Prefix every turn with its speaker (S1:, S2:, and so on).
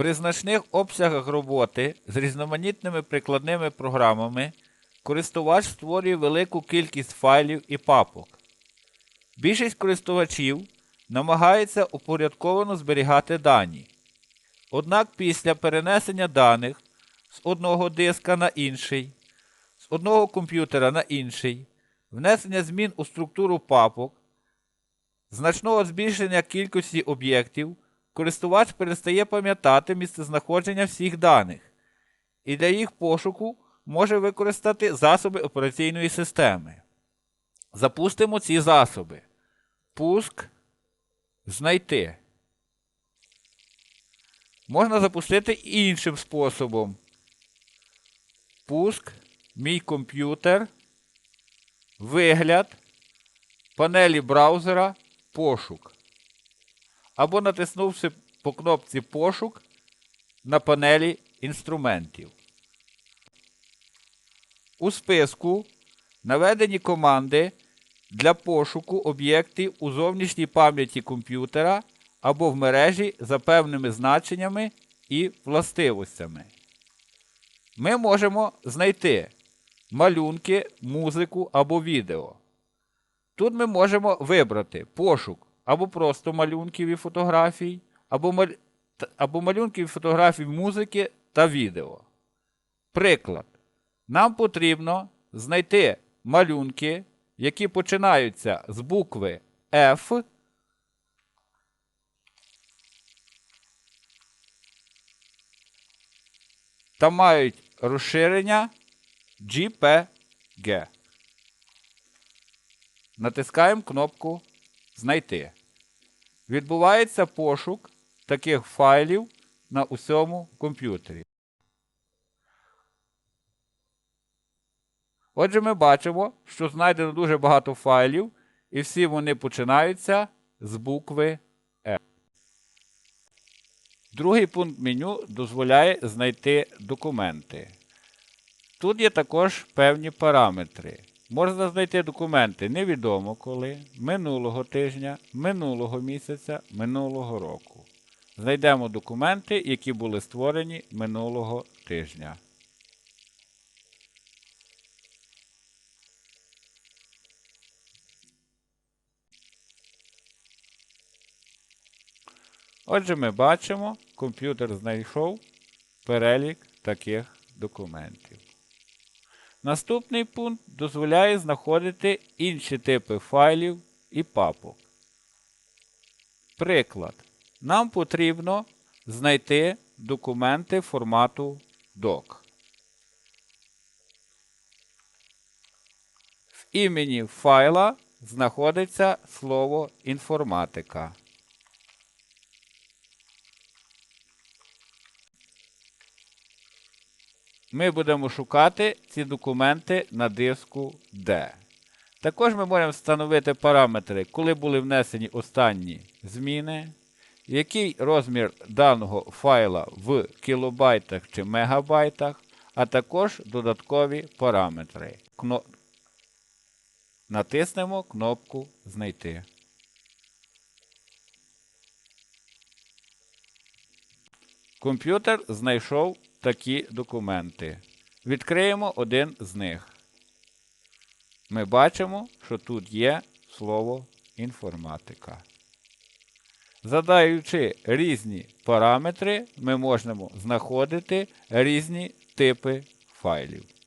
S1: При значних обсягах роботи з різноманітними прикладними програмами користувач створює велику кількість файлів і папок. Більшість користувачів намагається упорядковано зберігати дані. Однак після перенесення даних з одного диска на інший, з одного комп'ютера на інший, внесення змін у структуру папок, значного збільшення кількості об'єктів, користувач перестає пам'ятати місцезнаходження всіх даних і для їх пошуку може використати засоби операційної системи. Запустимо ці засоби. Пуск. Знайти. Можна запустити іншим способом. Пуск, мій комп'ютер, вигляд, панелі браузера, пошук. Або натиснувши по кнопці пошук на панелі інструментів. У списку наведені команди для пошуку об'єктів у зовнішній пам'яті комп'ютера або в мережі за певними значеннями і властивостями. Ми можемо знайти малюнки, музику або відео. Тут ми можемо вибрати пошук або просто малюнків і фотографій, або, маль... або малюнків і фотографій музики та відео. Приклад. Нам потрібно знайти малюнки, які починаються з букви F. Та мають розширення JPG. Натискаємо кнопку Знайти. Відбувається пошук таких файлів на усьому комп'ютері. Отже, ми бачимо, що знайдено дуже багато файлів, і всі вони починаються з букви Е. Другий пункт меню дозволяє знайти документи. Тут є також певні параметри. Можна знайти документи невідомо коли, минулого тижня, минулого місяця, минулого року. Знайдемо документи, які були створені минулого тижня. Отже, ми бачимо, комп'ютер знайшов перелік таких документів. Наступний пункт дозволяє знаходити інші типи файлів і папок. Приклад. Нам потрібно знайти документи формату DOC. В імені файла знаходиться слово інформатика. Ми будемо шукати ці документи на диску D. Також ми можемо встановити параметри, коли були внесені останні зміни, який розмір даного файла в кілобайтах чи мегабайтах, а також додаткові параметри. Кно... Натиснемо кнопку Знайти. Комп'ютер знайшов такі документи. Відкриємо один з них. Ми бачимо, що тут є слово інформатика. Задаючи різні параметри, ми можемо знаходити різні типи файлів.